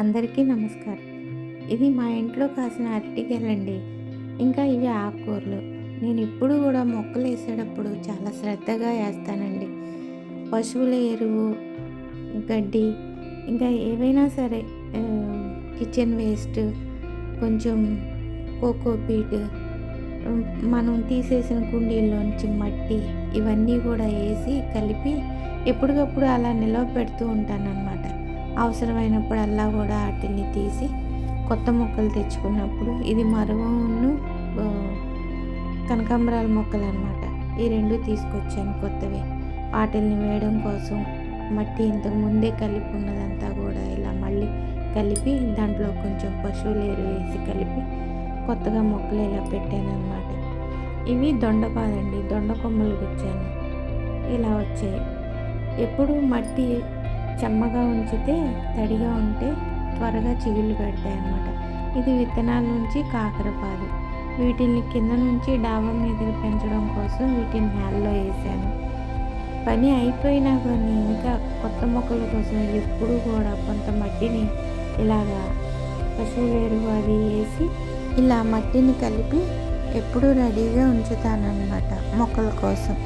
అందరికీ నమస్కారం. ఇది మా ఇంట్లో కాసిన అరటికాయలండి. ఇంకా ఇవి ఆకుకూరలు. నేను ఇప్పుడు కూడా మొక్కలు వేసేటప్పుడు చాలా శ్రద్ధగా వేస్తానండి. పశువుల ఎరువు గడ్డి ఇంకా ఏవైనా సరే కిచెన్ వేస్ట్ కొంచెం కోకోపీట్ మనం తీసేసిన కుండీల్లోంచి మట్టి ఇవన్నీ కూడా వేసి కలిపి ఎప్పటికప్పుడు అలా నిలవ పెడుతూ ఉంటానన్నమాట. అవసరమైనప్పుడల్లా కూడా వాటిని తీసి కొత్త మొక్కలు తెచ్చుకున్నప్పుడు ఇది మరువను కనకాంబరాల మొక్కలు అనమాట ఈ రెండు తీసుకొచ్చాను కొత్తవి. వాటిల్ని వేయడం కోసం మట్టి ఇంతకు ముందే కలిపి ఉన్నదంతా కూడా ఇలా మళ్ళీ కలిపి దాంట్లో కొంచెం పశువులు ఎరువు వేసి కలిపి కొత్తగా మొక్కలు ఇలా పెట్టాను అనమాట ఇవి దొండపాదండి దొండ కొమ్మలు గుచ్చాను. ఇలా వచ్చాయి. ఎప్పుడు మట్టి చెమ్మగా ఉంచితే తడిగా ఉంటే త్వరగా చిగుళ్ళు పెడతాయి అన్నమాట ఇది విత్తనాల నుంచి కాకరపాదు వీటిని కింద నుంచి డాబా మీద పెంచడం కోసం వీటిని నేలలో వేసాను. పని అయిపోయినా కానీ ఇంకా కొత్త మొక్కల కోసం ఎప్పుడు కూడా కొంత మట్టిని ఇలాగా పశువు ఎరువు అది వేసి ఇలా మట్టిని కలిపి ఎప్పుడూ రెడీగా ఉంచుతానన్నమాట మొక్కల కోసం.